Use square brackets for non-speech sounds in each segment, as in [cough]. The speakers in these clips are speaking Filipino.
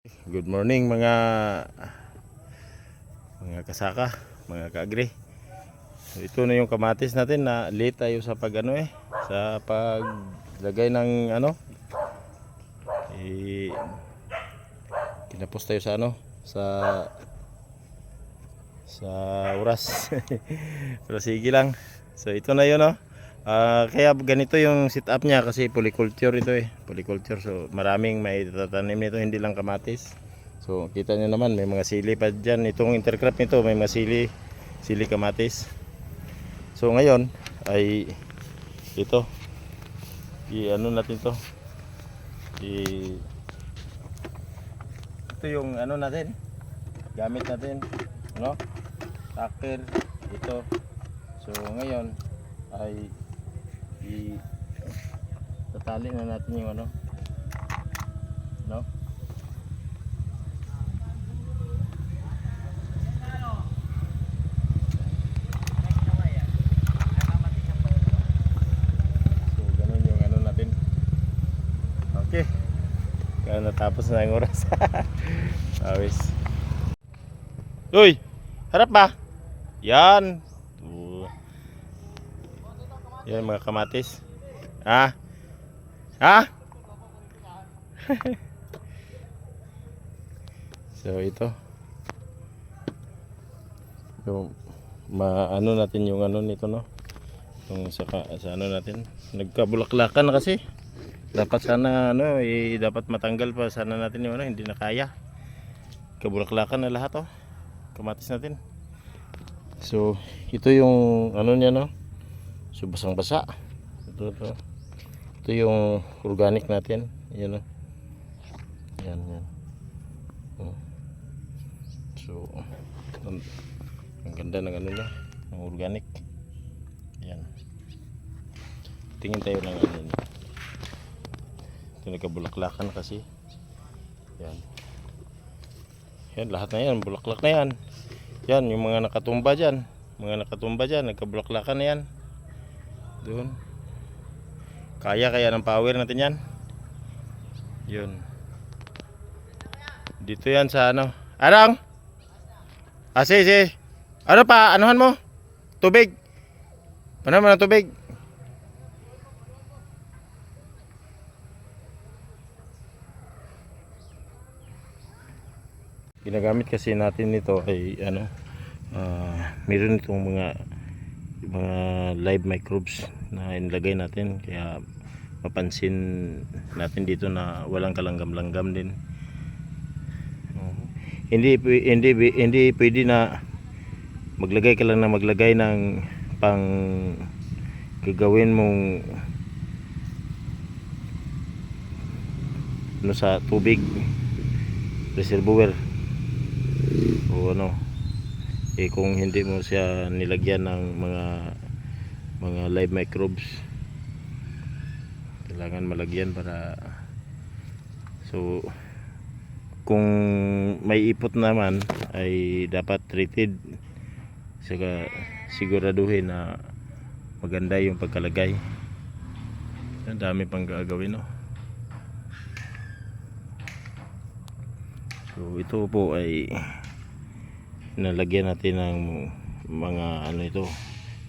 Good morning mga mga kasaka, mga kaagri. Ito na yung kamatis natin na late tayo sa pag ano eh, sa paglagay ng ano. Eh, kinapos tayo sa ano, sa sa oras. [laughs] Pero sige lang. So ito na yun oh. Ah, kaya ganito yung setup niya kasi polyculture ito eh. Polyculture so maraming may tatanim nito hindi lang kamatis. So kita niyo naman may mga sili pa diyan. Itong intercrop nito may mga sili sili kamatis. So ngayon ay ito i ano natin to i ito yung ano natin gamit natin ano tacker ito so ngayon ay i tatali na natin yung ano no? So ganun yung ano natin. Okay. Kaya natapos na yung oras. [laughs] Awis. Uy harap ba? Yan. Yan mga kamatis. Ha? Ha? [laughs] So ito. Yung maano natin yung ano nito no? Yung sa, sa ano natin. Nagkabulaklakan na kasi. Dapat sana ano eh, dapat matanggal pa sana natin yung ano hindi na kaya. Kabulaklakan na lahat oh. Kamatis natin. So ito yung ano niya no so basang basa ito, ito ito yung organic natin oh yan yan Oh. so ang, ang ganda ng ano niya ng organic yan tingin tayo ng ano niya ito nagkabulaklakan kasi. Yan yan lahat na yan bulaklak na yan. Yan yung mga nakatumba dyan. Mga nakatumba dyan nagkabulaklakan na yan doon. Kaya kaya ng power natin yan. Yun. Dito yan sa ano. Arang! Ah si si ano pa? Anuhan mo? Tubig. Paano mo ng tubig? Ginagamit kasi natin nito ay ano ah, meron itong mga mga live microbes na inilagay natin. Kaya mapansin natin dito na walang kalanggam-langgam din. Hindi hindi hindi pwede na maglagay ka lang na maglagay ng pang gagawin mong ano sa tubig reservoir o ano eh kung hindi mo siya nilagyan ng mga mga live microbes kailangan malagyan para so kung may ipot naman ay dapat treated. Saka siguraduhin na maganda yung pagkalagay. Ang dami pang gagawin no so ito po ay nalagyan natin ng mga ano ito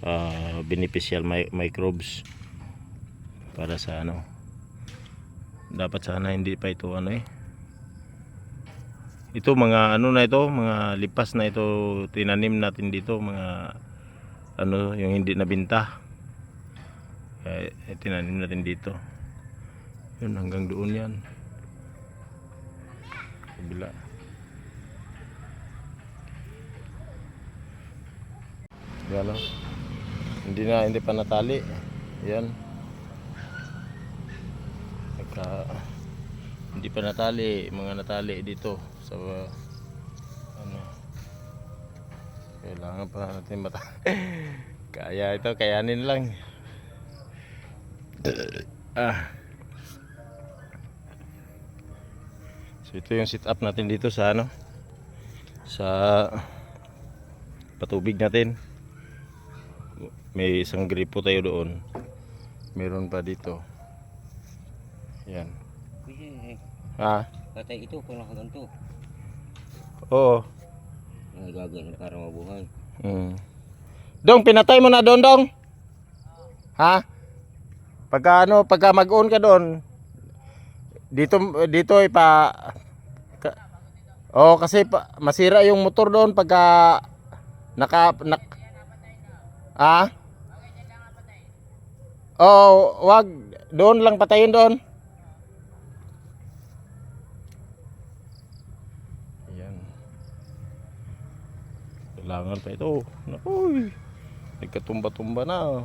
ah, beneficial mi- microbes para sa ano. Dapat sana hindi pa ito ano eh. Ito mga ano na ito mga lipas na ito tinanim natin dito mga ano yung hindi nabinta. Kaya eh, tinanim natin dito. Yun hanggang doon yan. Kabila yan o hindi na hindi pa natali. Yan. Nagka, hindi pa natali. Mga natali dito. Sa ano. Kailangan pa natin mata [laughs] kaya ito kayanin lang. Ah. So ito yung sit up natin dito sa ano sa patubig natin may isang gripo tayo doon meron pa dito yan Kuya, ha Patay ito, kung nakaganto. Oo. Nagagano para mabuhay. Mm. Dong, pinatay mo na doon, Dong. Ha? Pagka ano, pagka mag-on ka doon, dito dito ipa ka, Oh, kasi pa, masira yung motor doon pagka naka nak Ah? Oh, wag doon lang patayin doon. Ayan. Kailangan pa ito. Naku, nagkatumba-tumba na.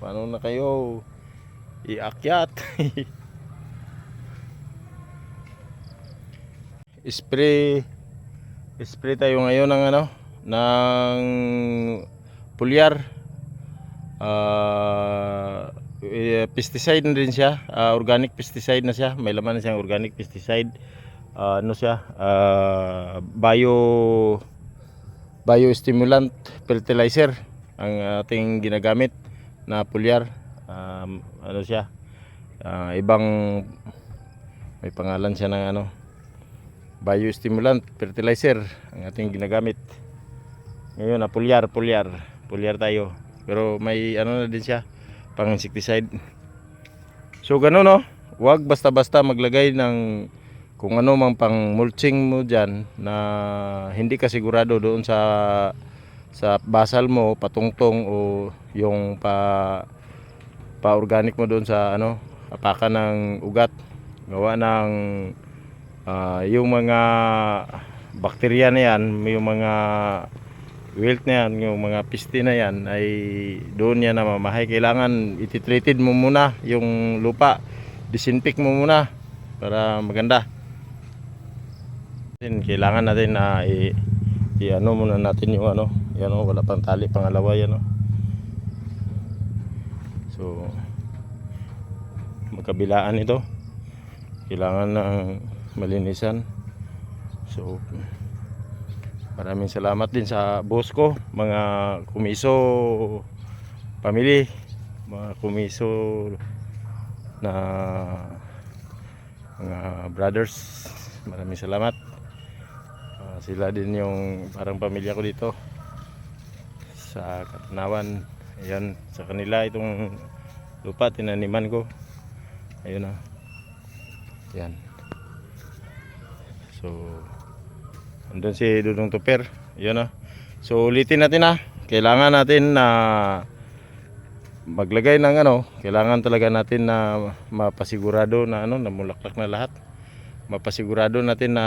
Paano na kayo iakyat? [laughs] spray spray tayo ngayon ng ano ng pulyar Ah, eh, pesticide din siya. Ah, organic pesticide na siya. May laman na siyang organic pesticide. Ah, ano siya? Ah, bio biostimulant fertilizer ang ating ginagamit na pulyar. Um, ano siya? Ah, ibang may pangalan siya ng ano? Biostimulant fertilizer ang ating ginagamit. Ngayon na pulyar pulyar. Pulyar tayo. Pero may ano na din siya pang insecticide. So ganun no? Wag basta basta maglagay ng kung ano mang pang mulching mo dyan na hindi ka sigurado doon sa sa basal mo patungtong o yung pa pa organic mo doon sa ano apakan ng ugat. Gawa ng ah, yung mga bakterya na yan yung mga wilt na yan yung mga piste na yan ay doon yan namamahay. Kailangan ititreated mo muna yung lupa. Disinfect mo muna para maganda. Kailangan natin na i, i ano muna natin yung ano yan o wala pang tali pangalawa yan o so magkabilaan ito. Kailangan ng malinisan. So maraming salamat din sa boss ko mga kumiso family mga kumiso na mga brothers. Maraming salamat. Ah, sila din yung parang pamilya ko dito. Sa Katanawan ayan sa kanila itong lupa tinaniman ko. Ayun na yan so andun si Dudong Tuper. Yun na so ulitin natin na kailangan natin na maglagay ng ano kailangan talaga natin na mapasigurado na ano na mulaklak na lahat. Mapasigurado natin na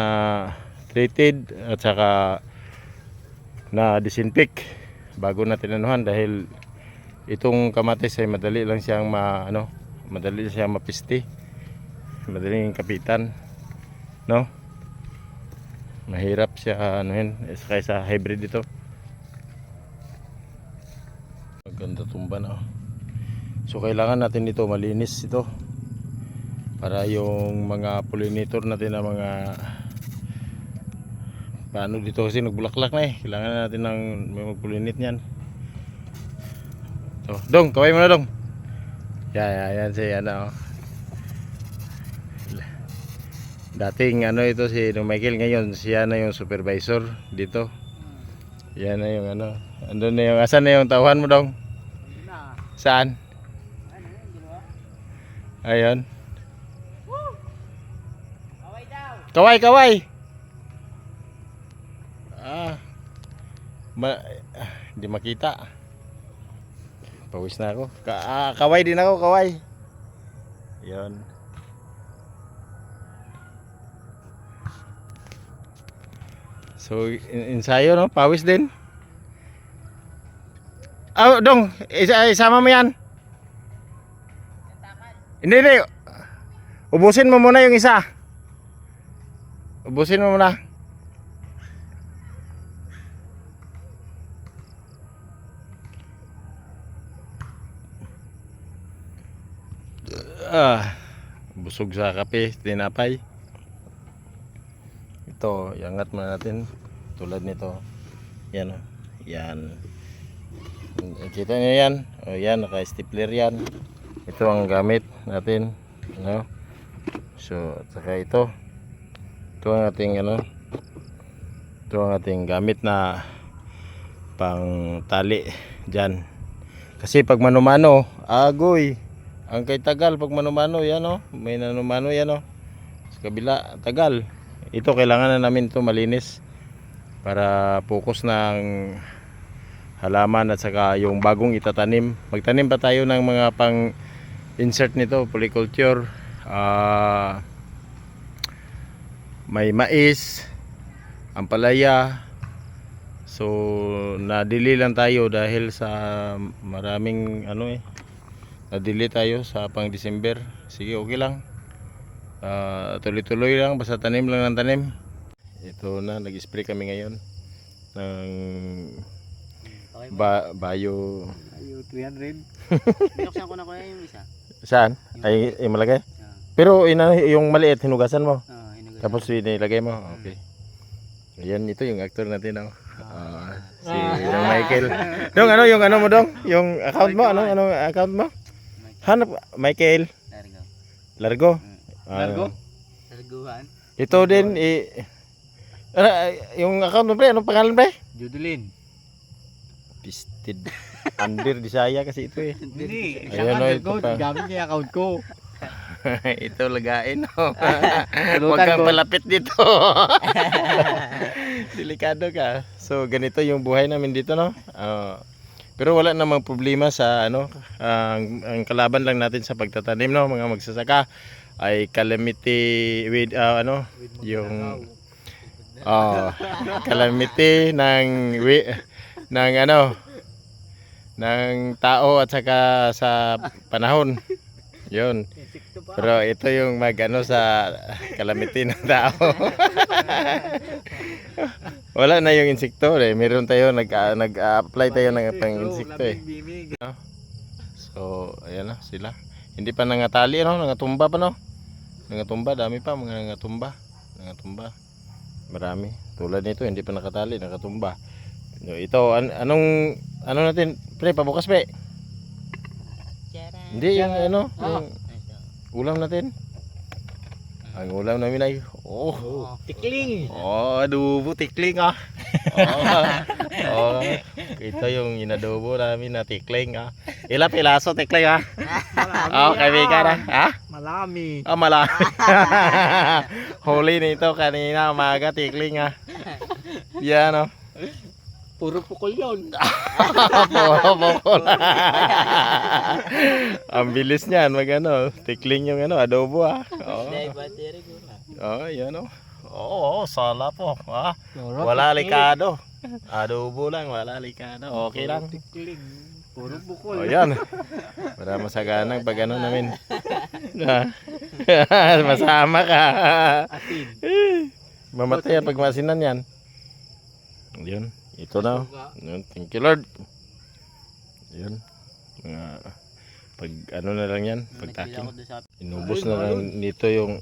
treated at saka na disinfect bago natin anuhan dahil itong kamatis ay madali lang siyang ma ano madali siyang mapiste madaling kapitan no mahirap siya ano yun kaysa hybrid ito. Maganda tumba na oh. so kailangan natin ito malinis ito. Para yung mga pollinator natin na mga paano dito kasi nagbulaklak na eh. Kailangan natin ng may mag-pollinate niyan. So dong kaway mo na dong. Yan yan yan si ano oh. Dating ano ito si Dong Michael ngayon siya na yung supervisor dito. Yan na yung ano. Andun na yung asan na yung tauhan mo dong? Saan? Ayun. Kaway kaway! Ah. Ma ah, hindi makita. Pawis na ako. Ka ah, kaway din ako kaway. Yon So, ensayo, no? Pawis din. Ah, dong, isa isama mo yan. Hindi, hindi. Ubusin mo muna yung isa. Ubusin mo muna. Ah, busog sa kape, tinapay. Ito, iangat muna natin. Tulad nito. Yan o. Yan. Kita niyo yan? O yan, naka-stapler yan. Ito ang gamit natin. No? So, at saka ito. Ito ang ating ano. Ito ang ating gamit na pang tali dyan. Kasi pag manumano, agoy. Ang kay tagal pag manumano, yan o. May nanumano yan o. Sa kabila, tagal. Ito kailangan na namin ito malinis para focus ng halaman at saka yung bagong itatanim. Magtanim pa tayo ng mga pang insert nito, polyculture. Ah may mais, ampalaya. So nadili lang tayo dahil sa maraming ano eh. Nadili tayo sa pang December. Sige, okay lang. Ah, tuloy-tuloy lang basta tanim lang ng tanim. Ito na nag-spray kami ngayon ng ba bio Ayo, 300. [laughs] Binuksan ko na kuya yung isa. saan? Ay, ay malagay? Ah. Pero ina, yung maliit hinugasan mo. Ah, hinugas. Tapos inilagay mo. Okay. Ayan, ito yung actor natin oh. Ah, si Dong Michael. Dong, ano yung ano mo dong? Yung account mo? Ano ano account mo? Hanap Michael Largo. Largo. Mm. Ah, Largo? Larguhan. ito din i ano, yung account mo pre, anong pangalan pre? Judulin. Pisted. Under Disaya kasi ito eh. [laughs] Hindi. Isang oh, under ito ko. pa. Gamit niya yung account ko. [laughs] ito lagain oh. [laughs] Huwag kang ko. palapit dito. Delikado ka. So ganito yung buhay namin dito no. Ah, pero wala namang problema sa ano, ang, ang kalaban lang natin sa pagtatanim no, mga magsasaka ay calamity with ah, ano, yung oh, calamity ng wi- ng ano ng tao at saka sa panahon. Yun. Pero ito yung mag ano sa calamity ng tao. [laughs] Wala na yung insekto eh. Meron tayo nag ah, nag-apply tayo ng pang insekto eh. So, ayan na sila. Hindi pa nangatali no, nangatumba pa no. Nangatumba, dami pa mga nangatumba. Nangatumba. Marami. Tulad nito, hindi pa nakatali, nakatumba. No, ito, an- anong ano natin? Pre, pabukas pre. Hindi yung ano, yung ulam natin. Ang ulam namin ay oh, Tikling. oh, adobo tikling ah. [laughs] Oh, oh, ito yung inadobo namin na tikling ah. Ilang pilaso tikling ah. [laughs] Oh, kaibigan ah. Ha? Malami. Ah, mala. [laughs] Huli nito kanina umaga tikling ah. Yan oh. Puro pukol yun. [laughs] Puro bukol. [laughs] Ang bilis niyan, mag ano, tikling yung ano, adobo ah. Oo. Oh, yan oh. Oo, oh, sala po. Ah, wala likado. Adobo lang, wala likado. Okay lang. Tikling. Puro Oh, bukol. yan. Para masaganang pag ano namin. [laughs] Masama ka. Asin. Mamatay pag masinan yan. Yun. Ito na. Yun. Thank you Lord. Yun. Mga pag ano na lang yan. Pagtakin. Inubos na lang dito yung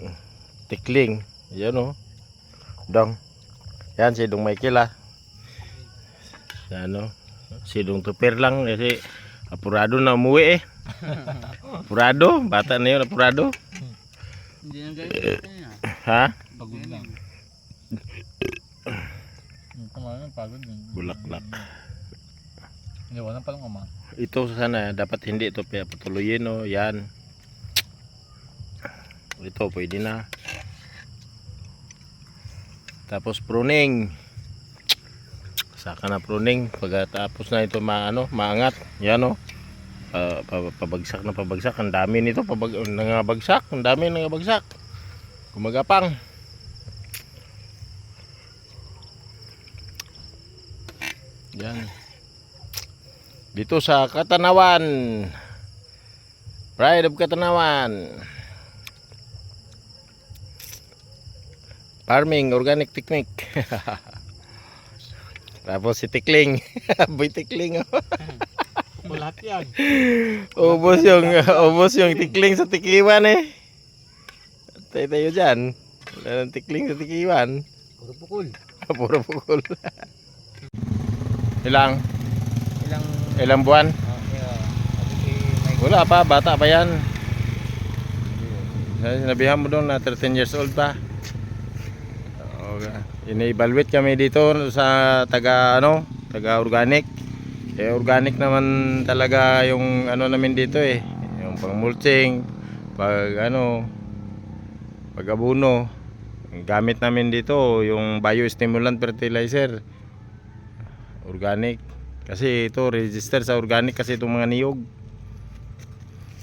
tikling. Yan o. Dong. Yan si Dong Michael ah. Si ano. Si Dong Tupir lang kasi apurado na umuwi eh. apurado. Bata na yun apurado. Hindi na ganyan. Ha? Pagod lang. Kumain, pagod din. Bulaklak. Hindi, wala pa lang ama. Ito sana dapat hindi ito pa patuloyin no. Yan. Ito pwede na. Tapos pruning. Saka na pruning pagkatapos na ito maano, maangat. Yan. Pa- pa- pabagsak na pabagsak. Ang dami nito pabag nangabagsak. Ang dami nangabagsak. Gumagapang. Yan. Dito sa Katanawan. Pride of Katanawan. Farming, organic technique. [laughs] Tapos si Tikling. [laughs] Boy Tikling. oh. [laughs] Lahat yan. ubos yung [laughs] ubos yung Tikling sa Tikiwan eh. Tayo tayo dyan. Wala ng Tikling sa Tikiwan. Puro pukol. Puro pukol. Ilang? Ilang... Ilang buwan? Okay, ah. Wala pa, bata pa yan. Sinabihan mo doon na 13 years old pa. Okay. Ina-evaluate kami dito sa taga ano, taga organic. Eh organic naman talaga yung ano namin dito eh, yung pang mulching, pag ano, pag abuno. Gamit namin dito yung biostimulant fertilizer. Organic. Kasi ito register sa organic kasi itong mga niyog.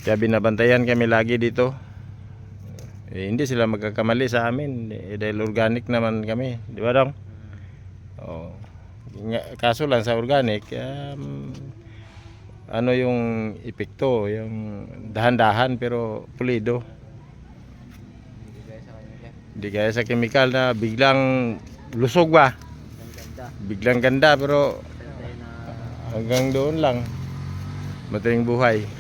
Kaya binabantayan kami lagi dito. Eh, hindi sila magkakamali sa amin eh, dahil organic naman kami, di ba dong? Oh. Kaso lang sa organic, um, ano yung epekto, yung dahan-dahan pero pulido. Hindi kaya sa chemical na biglang lusog ba? Biglang ganda pero hanggang doon lang. Madaling buhay.